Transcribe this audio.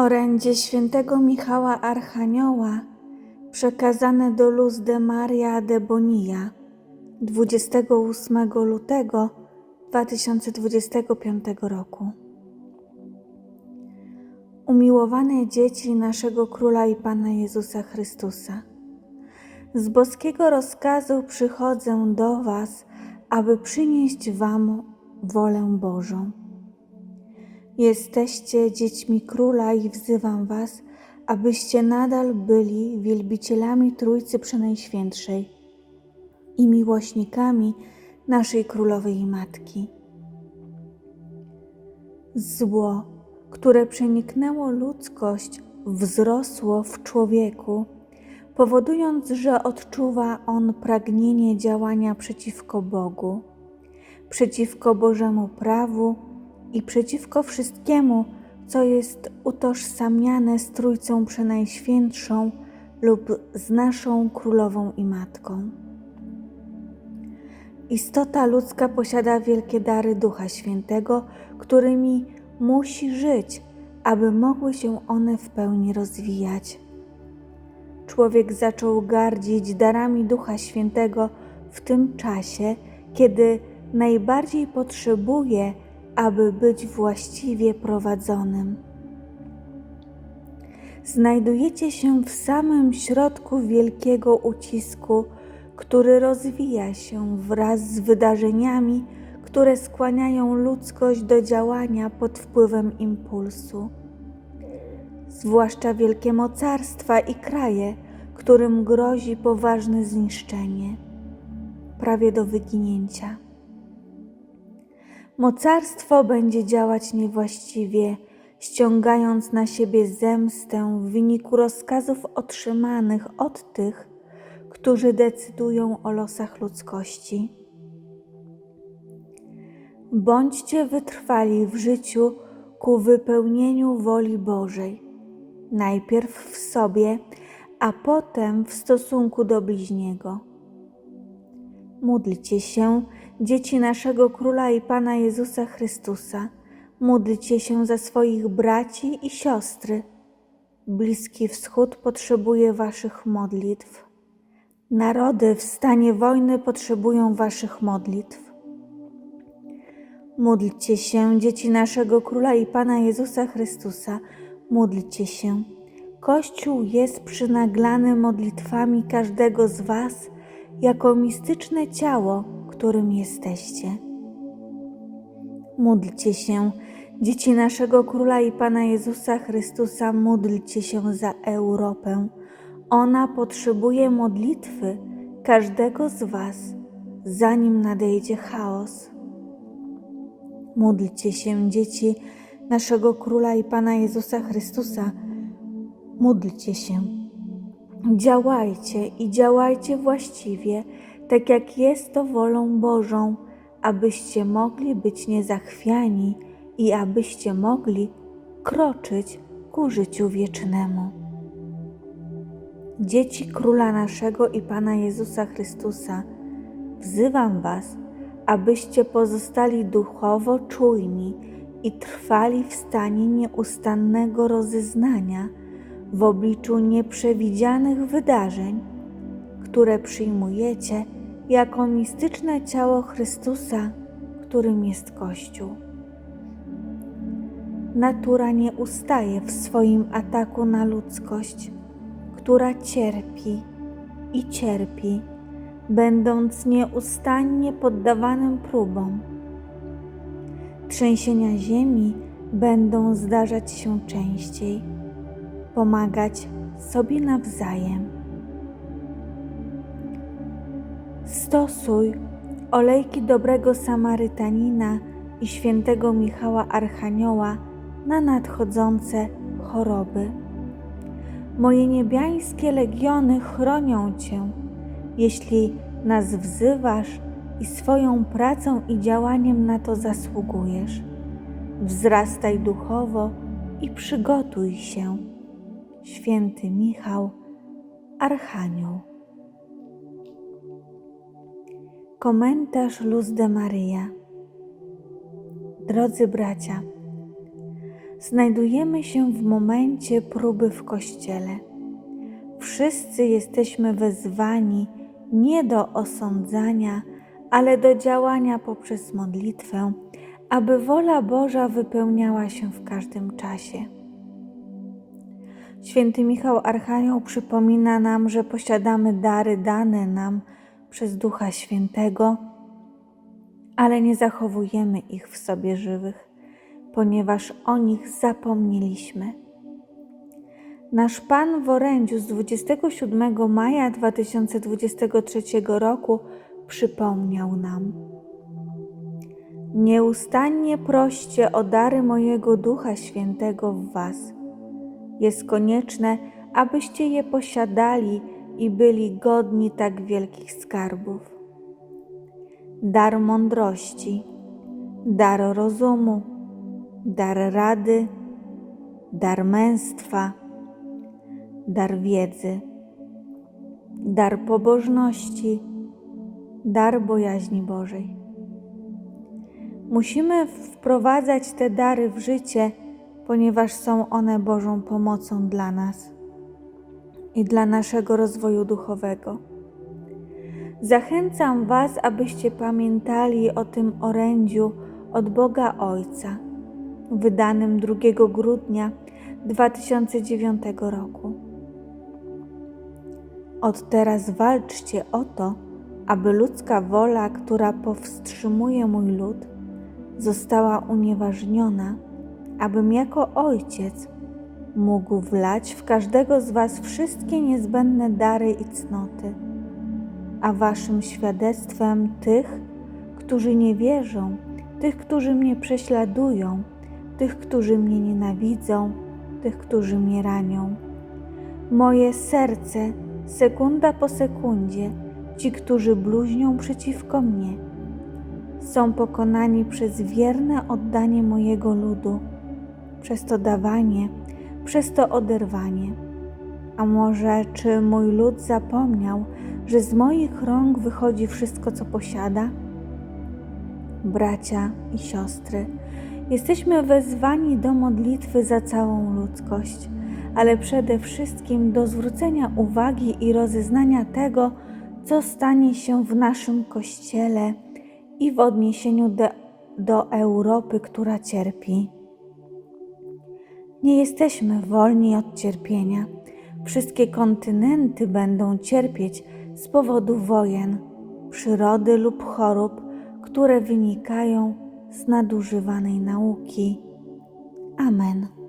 Orędzie świętego Michała Archanioła przekazane do Luz de Maria de Bonilla 28 lutego 2025 roku. Umiłowane dzieci naszego Króla i Pana Jezusa Chrystusa, z boskiego rozkazu przychodzę do Was, aby przynieść Wam wolę Bożą. Jesteście dziećmi króla i wzywam was, abyście nadal byli wielbicielami Trójcy Przenajświętszej i miłośnikami naszej królowej i matki. Zło, które przeniknęło ludzkość, wzrosło w człowieku, powodując, że odczuwa on pragnienie działania przeciwko Bogu, przeciwko Bożemu prawu i przeciwko wszystkiemu, co jest utożsamiane z Trójcą Przenajświętszą lub z naszą Królową i Matką. Istota ludzka posiada wielkie dary Ducha Świętego, którymi musi żyć, aby mogły się one w pełni rozwijać. Człowiek zaczął gardzić darami Ducha Świętego w tym czasie, kiedy najbardziej potrzebuje, aby być właściwie prowadzonym. Znajdujecie się w samym środku wielkiego ucisku, który rozwija się wraz z wydarzeniami, które skłaniają ludzkość do działania pod wpływem impulsu. Zwłaszcza wielkie mocarstwa i kraje, którym grozi poważne zniszczenie, prawie do wyginięcia. Mocarstwo będzie działać niewłaściwie, ściągając na siebie zemstę w wyniku rozkazów otrzymanych od tych, którzy decydują o losach ludzkości. Bądźcie wytrwali w życiu ku wypełnieniu woli Bożej, najpierw w sobie, a potem w stosunku do bliźniego. Módlcie się, dzieci naszego Króla i Pana Jezusa Chrystusa. Módlcie się za swoich braci i siostry. Bliski Wschód potrzebuje Waszych modlitw. Narody w stanie wojny potrzebują Waszych modlitw. Módlcie się, dzieci naszego Króla i Pana Jezusa Chrystusa. Módlcie się. Kościół jest przynaglany modlitwami każdego z Was jako mistyczne ciało, którym jesteście. Módlcie się, dzieci naszego Króla i Pana Jezusa Chrystusa, módlcie się za Europę. Ona potrzebuje modlitwy każdego z Was, zanim nadejdzie chaos. Módlcie się, dzieci naszego Króla i Pana Jezusa Chrystusa, módlcie się. Działajcie i działajcie właściwie, tak jak jest to wolą Bożą, abyście mogli być niezachwiani i abyście mogli kroczyć ku życiu wiecznemu. Dzieci Króla naszego i Pana Jezusa Chrystusa, wzywam Was, abyście pozostali duchowo czujni i trwali w stanie nieustannego rozeznania w obliczu nieprzewidzianych wydarzeń, które przyjmujecie jako mistyczne ciało Chrystusa, którym jest Kościół. Natura nie ustaje w swoim ataku na ludzkość, która cierpi i cierpi, będąc nieustannie poddawanym próbom. Trzęsienia ziemi będą zdarzać się częściej, pomagać sobie nawzajem. Stosuj olejki dobrego Samarytanina i świętego Michała Archanioła na nadchodzące choroby. Moje niebiańskie legiony chronią Cię, jeśli nas wzywasz i swoją pracą i działaniem na to zasługujesz. Wzrastaj duchowo i przygotuj się. Święty Michał, Archanioł. Komentarz Luz de Maria. Drodzy bracia, znajdujemy się w momencie próby w kościele. Wszyscy jesteśmy wezwani nie do osądzania, ale do działania poprzez modlitwę, aby wola Boża wypełniała się w każdym czasie. Święty Michał Archanioł przypomina nam, że posiadamy dary dane nam przez Ducha Świętego, ale nie zachowujemy ich w sobie żywych, ponieważ o nich zapomnieliśmy. Nasz Pan w orędziu z 27 maja 2023 roku przypomniał nam. Nieustannie proście o dary mojego Ducha Świętego w Was. Jest konieczne, abyście je posiadali i byli godni tak wielkich skarbów. Dar mądrości, dar rozumu, dar rady, dar męstwa, dar wiedzy, dar pobożności, dar bojaźni Bożej. Musimy wprowadzać te dary w życie, ponieważ są one Bożą pomocą dla nas i dla naszego rozwoju duchowego. Zachęcam Was, abyście pamiętali o tym orędziu od Boga Ojca, wydanym 2 grudnia 2009 roku. Od teraz walczcie o to, aby ludzka wola, która powstrzymuje mój lud, została unieważniona, abym jako ojciec mógł wlać w każdego z Was wszystkie niezbędne dary i cnoty, a Waszym świadectwem tych, którzy nie wierzą, tych, którzy mnie prześladują, tych, którzy mnie nienawidzą, tych, którzy mnie ranią. Moje serce, sekunda po sekundzie, ci, którzy bluźnią przeciwko mnie, są pokonani przez wierne oddanie mojego ludu, przez to dawanie, przez to oderwanie. A może czy mój lud zapomniał, że z moich rąk wychodzi wszystko, co posiada? Bracia i siostry, jesteśmy wezwani do modlitwy za całą ludzkość, ale przede wszystkim do zwrócenia uwagi i rozeznania tego, co stanie się w naszym kościele i w odniesieniu do, do Europy, która cierpi. Nie jesteśmy wolni od cierpienia. Wszystkie kontynenty będą cierpieć z powodu wojen, przyrody lub chorób, które wynikają z nadużywanej nauki. Amen.